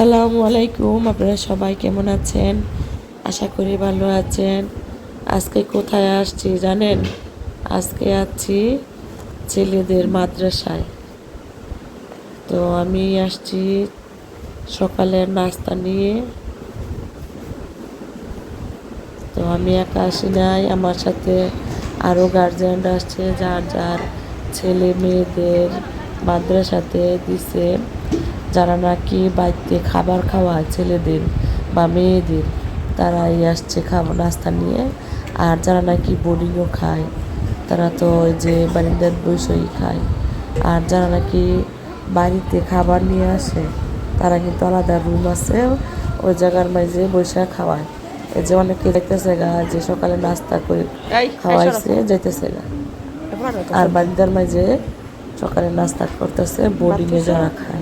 আসসালামু আলাইকুম, আপনারা সবাই কেমন আছেন? আশা করি ভালো আছেন। আজকে কোথায় আসছি জানেন? আজকে আছি ছেলেদের মাদ্রাসায়। তো আমি আসছি সকালের নাস্তা নিয়ে। তো আমি একা আসি নাই, আমার সাথে আরও গার্জিয়ানরা আসছে, যার যার ছেলে মেয়েদের মাদ্রাসাতে দিছে। যারা নাকি বাড়িতে খাবার খাওয়ায় ছেলেদের বা মেয়েদের তারাই আসছে খাবার নাস্তা নিয়ে। আর যারা নাকি বোর্ডিংও খায় তারা তো ওই যে বারিন্দার বৈশই খায়। আর যারা নাকি বাড়িতে খাবার নিয়ে আসে তারা কিন্তু আলাদা রুম আছে ওই জায়গার মাঝে বৈশাখ খাওয়ায়। এই যে অনেকে যাইতেছে গা যে সকালে নাস্তা করে খাওয়াইছে যাইতেছে গা। আর বারিন্দার মাঝে সকালে নাস্তা করতেছে বোর্ডিংয়ে যারা খায়।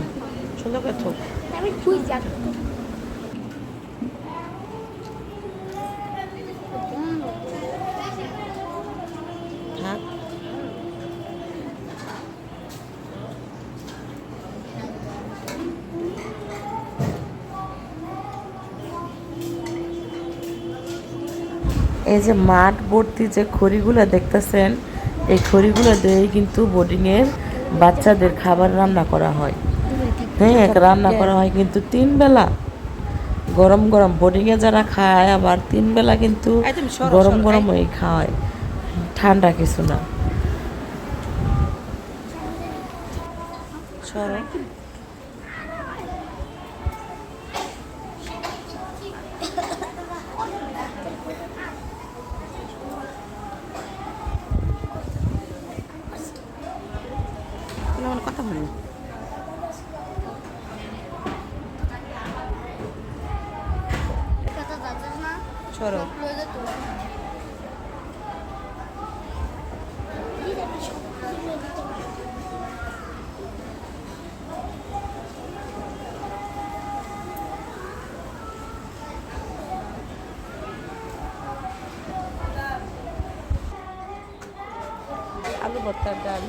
এই যে মাঠ ভর্তি যে খড়িগুলো দেখতেছেন এই খড়িগুলো দিয়েই কিন্তু বোর্ডিংয়ের বাচ্চাদের খাবার রান্না করা হয়। হ্যাঁ রান্না করা হয় কিন্তু তিন বেলা। গরম গরম বোর্ডিংয়ে যারা খায় আবার তিন বেলা কিন্তু গরম গরম ওই খাওয়ায়। ঠান্ডা কিছু না। কথা বলি সরো আলু ভর্তার ডাল।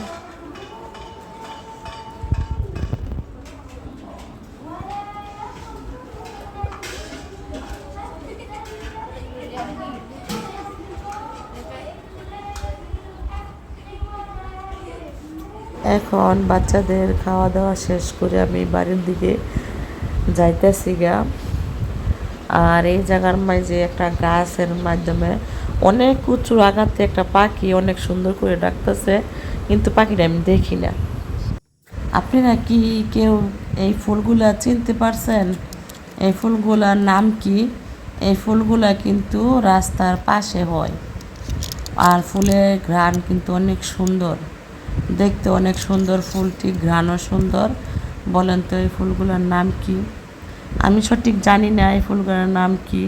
এখন বাচ্চাদের খাওয়া দাওয়া শেষ করে আমি বাড়ির দিকে যাইতেছি গা। আর এই জায়গার মাঝে একটা গাছের মাধ্যমে অনেক উঁচু আঘাতে একটা পাখি অনেক সুন্দর করে ডাকতেছে, কিন্তু পাখিটা আমি দেখি না। আপনারা কি কেউ এই ফুলগুলা চিনতে পারছেন? এই ফুলগুলার নাম কি? এই ফুলগুলা কিন্তু রাস্তার পাশে হয়। আর ফুলের ঘ্রাণ কিন্তু অনেক সুন্দর। দেখতে অনেক সুন্দর, ফুলটি ঘ্রাণও সুন্দর। বলেন তো এই ফুলগুলোর নাম কি? আমি সঠিক জানি না এই ফুলগুলোর নাম কি।